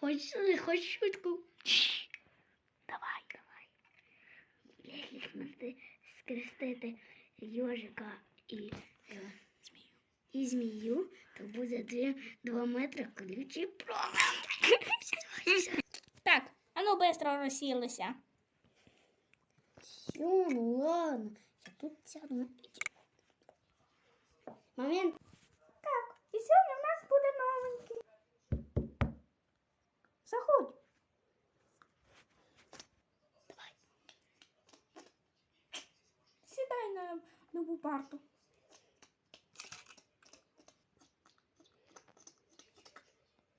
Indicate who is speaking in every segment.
Speaker 1: Хоч, хоч шутку. Давай, давай. Якщо смести, скрестити йожика і, е, і змію, то буде дві, два метри колючий провод.
Speaker 2: Так, а ну быстро розсілися.
Speaker 1: Все, ну ладно. Я тут сяду. Момент.
Speaker 2: Нову парту.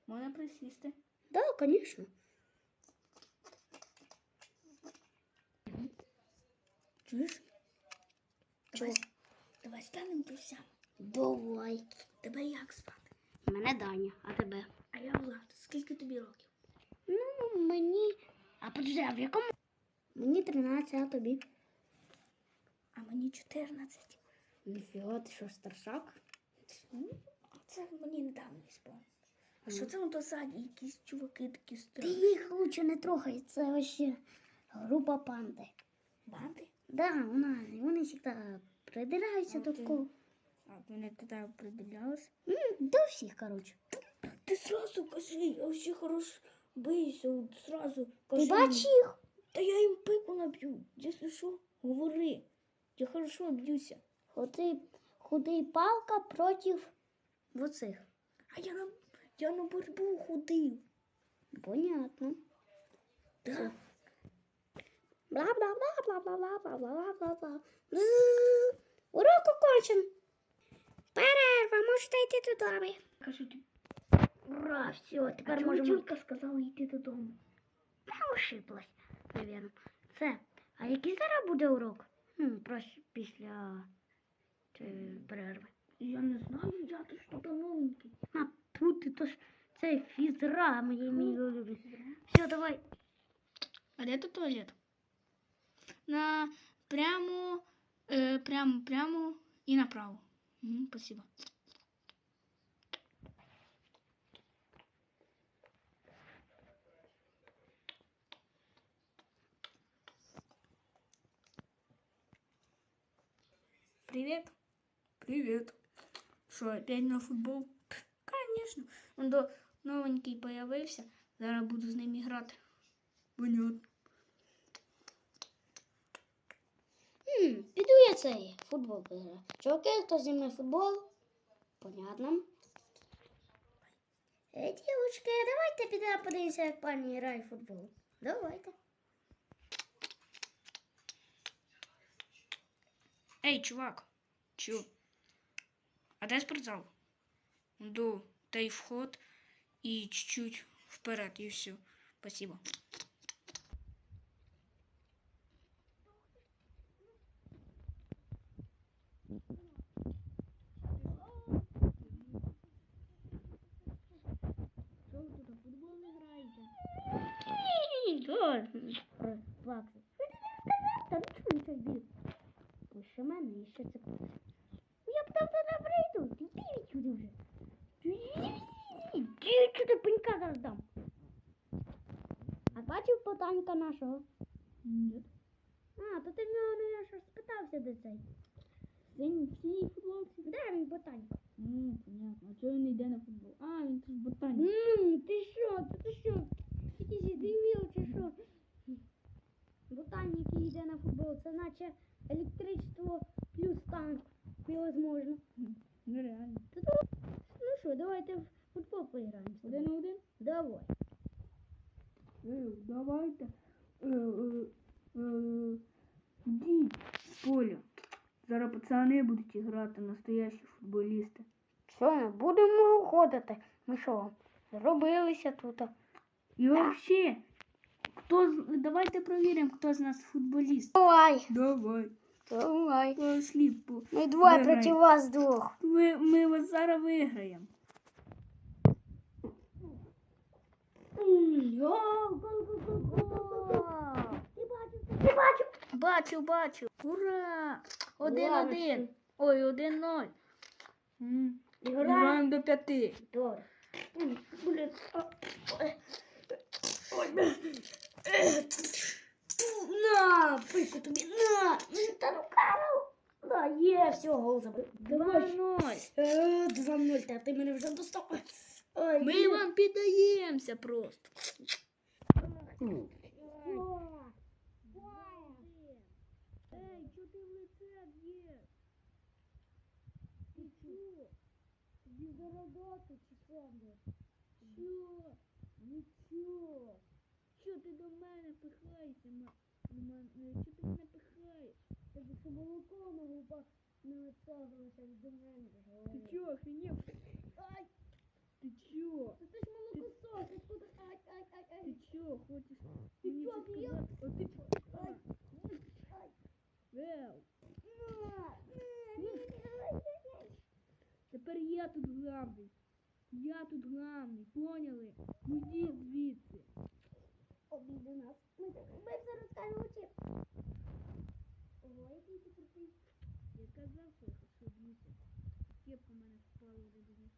Speaker 2: Можна присісти.
Speaker 1: Да, конечно.
Speaker 2: Чуєш?
Speaker 1: Чого?
Speaker 2: Давай станемо друзям.
Speaker 1: Давай.
Speaker 2: Тебе як звати?
Speaker 1: Мене Даня, а тебе?
Speaker 2: А я Влад. Скільки тобі років?
Speaker 1: Ну, мені. А подожди, а в якому? Мені 13, а тобі?
Speaker 2: А мені 14.
Speaker 1: Ніфіга, ти що, старшак?
Speaker 2: Ну, Це мені недавно ісполнилось. А що це ото ззаді? Якісь чуваки такі
Speaker 1: Ти їх лучше не трогай, це вообще група панди.
Speaker 2: Банди?
Speaker 1: Да, вона, вони завжди придираються до
Speaker 2: Окей.
Speaker 1: кого.
Speaker 2: А вони туди приділялись.
Speaker 1: М, До всіх, коротше.
Speaker 2: Ти сразу кажи, я вообще хорош бийся, от сразу кажи.
Speaker 1: бач
Speaker 2: їм.
Speaker 1: їх?
Speaker 2: Та я їм пику наб'ю. Якщо що, говори. Я хорошо б'юся.
Speaker 1: Худий, худий палка проти оцих.
Speaker 2: А я на, я на боротьбу ходив.
Speaker 1: Понятно.
Speaker 2: Да.
Speaker 1: Бла-бла-бла-бла-бла-бла-бла-бла-бла-бла. Урок окончен. Перерва, можете йти додому.
Speaker 2: Кажу тобі.
Speaker 1: Ура, все, тепер
Speaker 2: чому
Speaker 1: можемо...
Speaker 2: тітка сказала йти додому?
Speaker 1: Я ошиблась, навірно. Це, а який зараз буде урок? Просто після цієї перерви.
Speaker 2: Я не знаю, я то що то новенький.
Speaker 1: А тут то ж це фізра, мої мій улюблений. Все, давай.
Speaker 2: А де тут туалет? На прямо, е, прямо, прямо і направо. Угу, спасибо. Привет. Привет. Що, опять на футбол? Пф, Конечно. Он до новенький появився. Зараз буду з ним грати. Понятно.
Speaker 1: Хм, піду я цей футбол пограю. Чуваки, хто зі мною футбол? Понятно. Е, дівчатки, давайте підемо подивимося, як пані грає в футбол. Давайте.
Speaker 2: Ей, чувак, чё? А дай спортзал? До дай вход и чуть-чуть вперед, и все. Спасибо.
Speaker 1: Що ви тут у футбол не граєте? Плакси. Що ти не сказав? Та ну чого він біг? Ще це буде. Я б там не прийду. Іди відсюди сюди вже. Ти сюди пенька зараз дам. А бачив потанька нашого?
Speaker 2: Нет.
Speaker 1: А, то ти в нього не я щось спитався до цей.
Speaker 2: Синій, футболці?
Speaker 1: Де він ботанька?
Speaker 2: Ні, понятно. А чого він йде на футбол? А, він тут ботанік.
Speaker 1: Ммм, ти що? Ти, ти що? Якийсь дебіл чи що? Ботанік, який йде на футбол, це наче електричество плюс танк. Невозможно.
Speaker 2: Нереально.
Speaker 1: Та то, ну що, давайте в футбол поіграємо. з тобою.
Speaker 2: Один на один?
Speaker 1: Давай.
Speaker 2: Е, давайте. Е, е, е, Йдіть з поля. Зараз пацани будуть грати, настоящі футболісти.
Speaker 1: Що, ми будемо уходити? Ми що, зробилися тут?
Speaker 2: І вообще, хто з... давайте провіримо, хто з нас футболіст.
Speaker 1: Давай,
Speaker 2: Давай.
Speaker 1: давай.
Speaker 2: Пошли. по-
Speaker 1: Ми двоє
Speaker 2: Виграй.
Speaker 1: проти вас двох.
Speaker 2: Ми, ми вас зараз виграємо.
Speaker 1: Йо. Ти бачив?
Speaker 2: Бачу, бачу. Ура! Один-один. Ой, один-ноль.
Speaker 1: Граємо.
Speaker 2: До п'яти.
Speaker 1: Добре. Блін. На, пику тобі, на. Та ну Да, є, все, гол забив.
Speaker 2: 2-0.
Speaker 1: Е, 2-0, та ти мене вже достав.
Speaker 2: Ми вам піддаємося просто. Ей, що ти в лице б'єш? Ти чо? Тобі зарадати чи що? Що? Нічого. Що ти до мене пихаєшся? Що ти мене пихаєш?
Speaker 1: Тобі що молоко на губах витягувалося до мене.
Speaker 2: Ти чо, охренів?
Speaker 1: Ай,
Speaker 2: Ти чо?
Speaker 1: це ж молокосос, откуда? Ай, ай, ай,
Speaker 2: Ти
Speaker 1: ай.
Speaker 2: чо, хочеш
Speaker 1: Ти
Speaker 2: мені
Speaker 1: чо,
Speaker 2: це
Speaker 1: офігел?
Speaker 2: сказати? О, ти чо?
Speaker 1: Ай, ай.
Speaker 2: Вел,
Speaker 1: На, на, на, на.
Speaker 2: Тепер я тут главний. Я тут главний, поняли? Уйдіть звідси.
Speaker 1: Обійди нас. Ми, ми все розкажемо чи. Ого, який ти крутий.
Speaker 2: Я казав, що я хочу б'юся. Кепка в мене впала вже до них.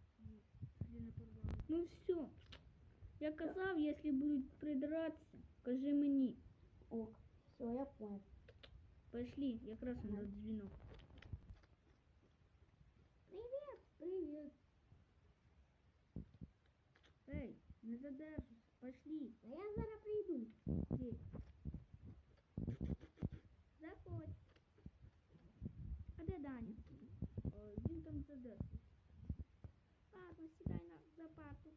Speaker 2: Не порвала. Ну все. Я казав, якщо будуть придиратися, кажи мені.
Speaker 1: Ок, все, я понял.
Speaker 2: Пошли, якраз на дзвінок.
Speaker 1: Привіт.
Speaker 2: Ей, не задержуйся, пошли.
Speaker 1: А я зараз прийду.
Speaker 2: Окей. Заходь. А де Даня? О, він там задержується. Ладно, сідай на за парту.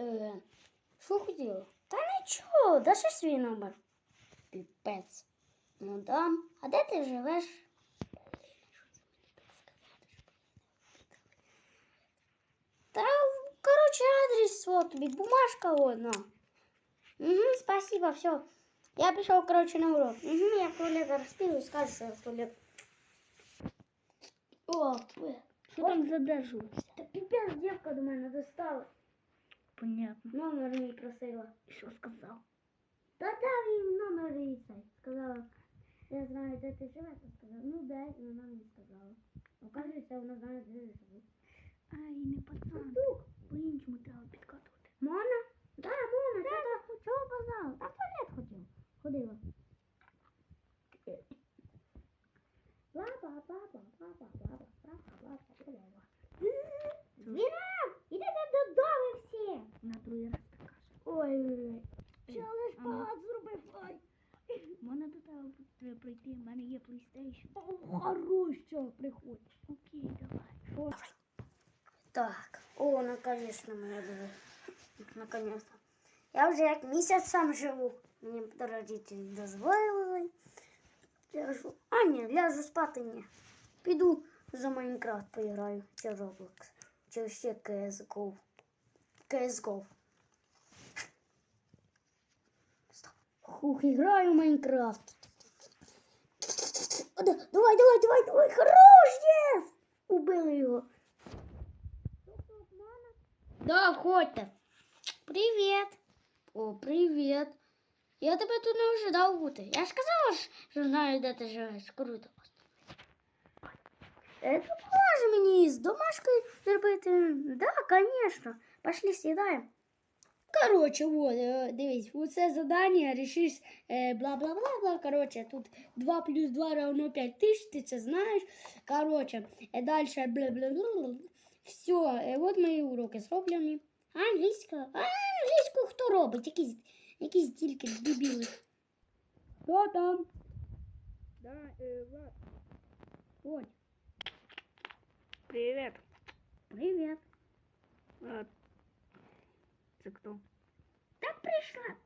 Speaker 1: Е, що хотіла? Та нічого, даши свій номер. Піпець. Ну дам. А де ти живеш? Та, короче, адрес вот тобі, бумажка одна. Угу, спасибо, все. Я пішов, короче, на урок. Угу, я в туалет зараз піду і скажу, що я в туалет. О, ви.
Speaker 2: Що там задержувався?
Speaker 1: Та піпець, дівка до мене достала.
Speaker 2: Понятно.
Speaker 1: Номер мій просила.
Speaker 2: Що сказав?
Speaker 1: Та дав їм номер і цей. Сказала, Я знаю, де ти живеш. Я сказала, ну де, і вона мені сказала. Оказується, вона знає, де я живу.
Speaker 2: Ай, не пацан.
Speaker 1: Тук,
Speaker 2: По-іншому треба підкатувати.
Speaker 1: Мона? Да, Мона, ти чого казала? Та в туалет хотів. Ходила. Баба, баба, баба, баба, баба, баба, баба. Звіна! Ідете додому всі!
Speaker 2: На другий раз так каже.
Speaker 1: Ой, блядь.
Speaker 2: Ей,
Speaker 1: Що лиш
Speaker 2: а ну.
Speaker 1: палац зробив? Ой.
Speaker 2: Можна до тебе прийти, в мене є PlayStation.
Speaker 1: О, хорош, приходь.
Speaker 2: Окей, давай.
Speaker 1: Так, о, наконец-то моя была. Наконец-то. Я вже як місяць сам живу. Мені родителі дозволили. Ляжу. А, ні, ляжу спати ні. Піду за Майнкрафт поіграю. Чи Roblox. Чи ще CSGO. CSGO. Хух, играю в Майнкрафт. О, да, Давай, давай, давай, давай, хорош, єс! Убили його. Да, входьте. Привіт. О, привіт. Я тебе тут не ожидав бути. Я ж казала, ж, що знаю, де ти живеш. Круто. Е, Тут може мені з домашкою зробити. Да, конечно. Пошли сідаємо. Короче, вот, е, дивись, оце задання решиш е, бла-бла-бла-бла. Короче, тут 2 плюс 2 равно 5 тисяч, ти це знаєш. Короче, е, дальше бла-бла-бла. Все, е, от мої уроки зроблені. Англійська. А англійську хто робить? Якісь, якісь тільки дебіли. Хто там?
Speaker 2: Да, э, Влад. Ой. Привет.
Speaker 1: Привіт.
Speaker 2: А, це хто?
Speaker 1: Так прийшла.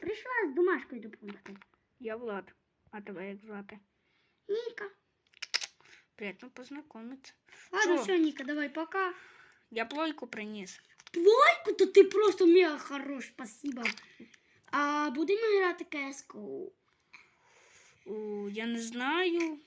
Speaker 1: Прийшла з домашкою допомогти.
Speaker 2: Я Влад. А тебе як звати?
Speaker 1: Ніка.
Speaker 2: Приятно познайомитися.
Speaker 1: Ладно,
Speaker 2: Чо?
Speaker 1: все, Ніка, давай, пока.
Speaker 2: Я плойку приніс.
Speaker 1: Плойку, то ти просто мега хорош, спасибо. А будемо грати CSGO?
Speaker 2: У, я не знаю.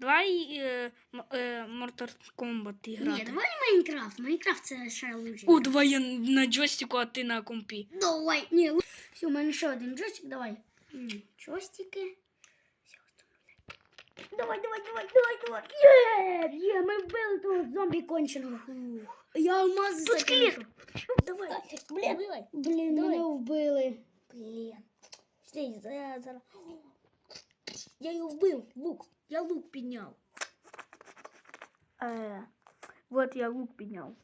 Speaker 2: Давай е, е, Mortal Kombat грати.
Speaker 1: Ні, давай Майнкрафт. Майнкрафт це ще лучше.
Speaker 2: О, давай я на джойстику, а ти на компі.
Speaker 1: Давай. Ні, лу- все, у мене ще один джойстик, давай. М, Джойстики. Давай, давай, давай, давай, давай. Є, є, ми вбили того зомбі конченого. Я алмази
Speaker 2: Тут клітка. Давай.
Speaker 1: Блін,
Speaker 2: Давай.
Speaker 1: блін,
Speaker 2: Давай.
Speaker 1: мене вбили.
Speaker 2: Блін. Стій, зараз. Я його вбив, лук. Я лук підняв. Е, вот я лук підняв.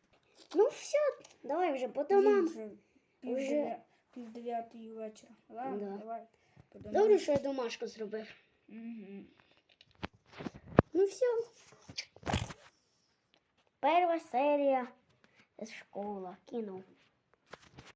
Speaker 1: Ну все, давай вже по домам.
Speaker 2: Вже
Speaker 1: Вже.
Speaker 2: пів, пів дев'ятої вечора. Ладно,
Speaker 1: Да.
Speaker 2: давай. по домам.
Speaker 1: Добре, що я домашку зробив.
Speaker 2: Мгм.
Speaker 1: Ну все. Перша серія з школа. Кинув.